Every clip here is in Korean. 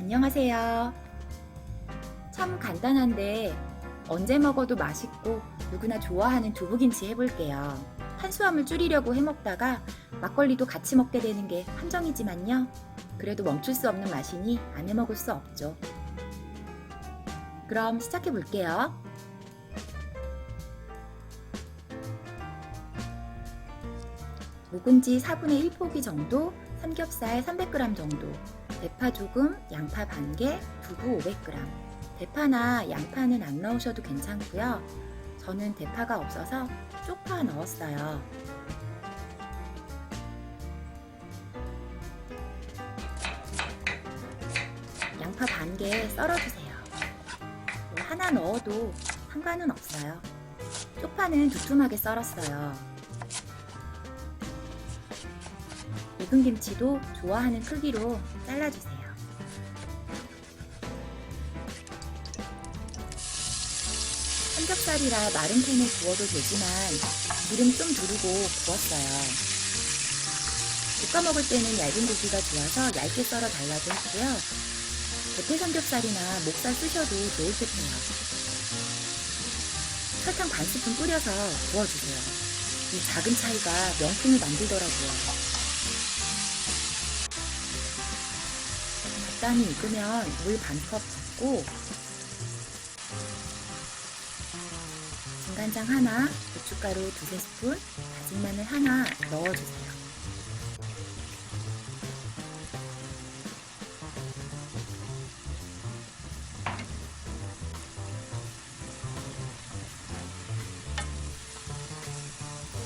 안녕하세요. 참 간단한데 언제 먹어도 맛있고 누구나 좋아하는 두부김치 해볼게요. 탄수화물 줄이려고 해먹다가 막걸리도 같이 먹게 되는 게 함정이지만요. 그래도 멈출 수 없는 맛이니 안 해먹을 수 없죠. 그럼 시작해 볼게요. 묵은지 4분의 1포기 정도, 삼겹살 300g 정도, 대파 조금, 양파 반 개, 두부 500g. 대파나 양파는 안 넣으셔도 괜찮고요. 저는 대파가 없어서 쪽파 넣었어요. 양파 반 개 썰어주세요. 뭐 하나 넣어도 상관은 없어요. 쪽파는 두툼하게 썰었어요. 익은 김치도 좋아하는 크기로 잘라주세요. 삼겹살이라 마른 팬에 구워도 되지만 기름 좀 두르고 구웠어요. 볶아 먹을 때는 얇은 고기가 좋아서 얇게 썰어 달라고 했고요. 대패 삼겹살이나 목살 쓰셔도 좋을 듯해요. 설탕 반 스푼 뿌려서 구워주세요. 이 작은 차이가 명품을 만들더라고요. 적당히 익으면 물 반컵 붓고 진간장 하나, 고춧가루 두세 스푼, 다진 마늘 하나 넣어주세요.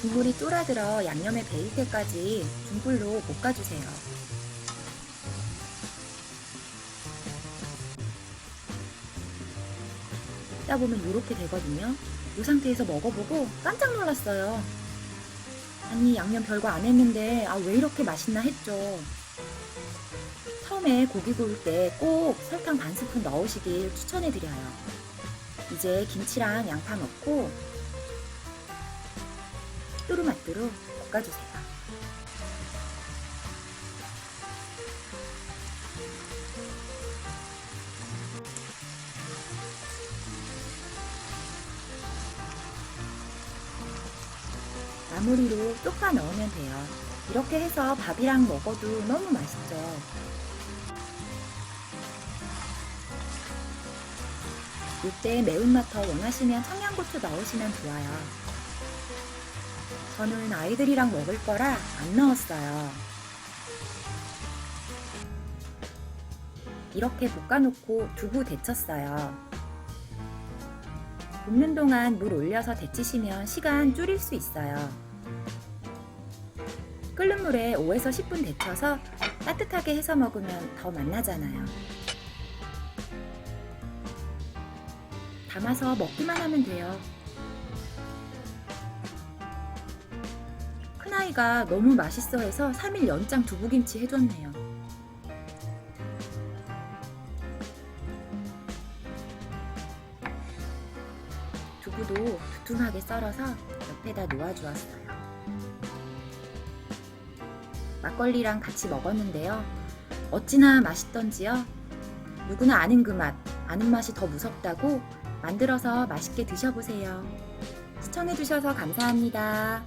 국물이 쫄아들어 양념에 배일 때까지 중불로 볶아주세요. 볶다 보면 이렇게 되거든요. 이 상태에서 먹어보고 깜짝 놀랐어요. 아니 양념 별거 안 했는데 아 왜 이렇게 맛있나 했죠. 처음에 고기 구울 때 꼭 설탕 반 스푼 넣으시길 추천해드려요. 이제 김치랑 양파 넣고 뚜루마뚜루 볶아주세요. 마무리로 쪽파 넣으면 돼요. 이렇게 해서 밥이랑 먹어도 너무 맛있죠. 이때 매운맛 더 원하시면 청양고추 넣으시면 좋아요. 저는 아이들이랑 먹을 거라 안 넣었어요. 이렇게 볶아놓고 두부 데쳤어요. 볶는 동안 물 올려서 데치시면 시간 줄일 수 있어요. 끓는 물에 5에서 10분 데쳐서 따뜻하게 해서 먹으면 더 맛나잖아요. 담아서 먹기만 하면 돼요. 큰아이가 너무 맛있어 해서 3일 연장 두부김치 해줬네요. 두부도 두툼하게 썰어서 옆에다 놓아주었어요. 막걸리랑 같이 먹었는데요. 어찌나 맛있던지요. 누구나 아는 그 맛, 아는 맛이 더 무섭다고 만들어서 맛있게 드셔보세요. 시청해주셔서 감사합니다.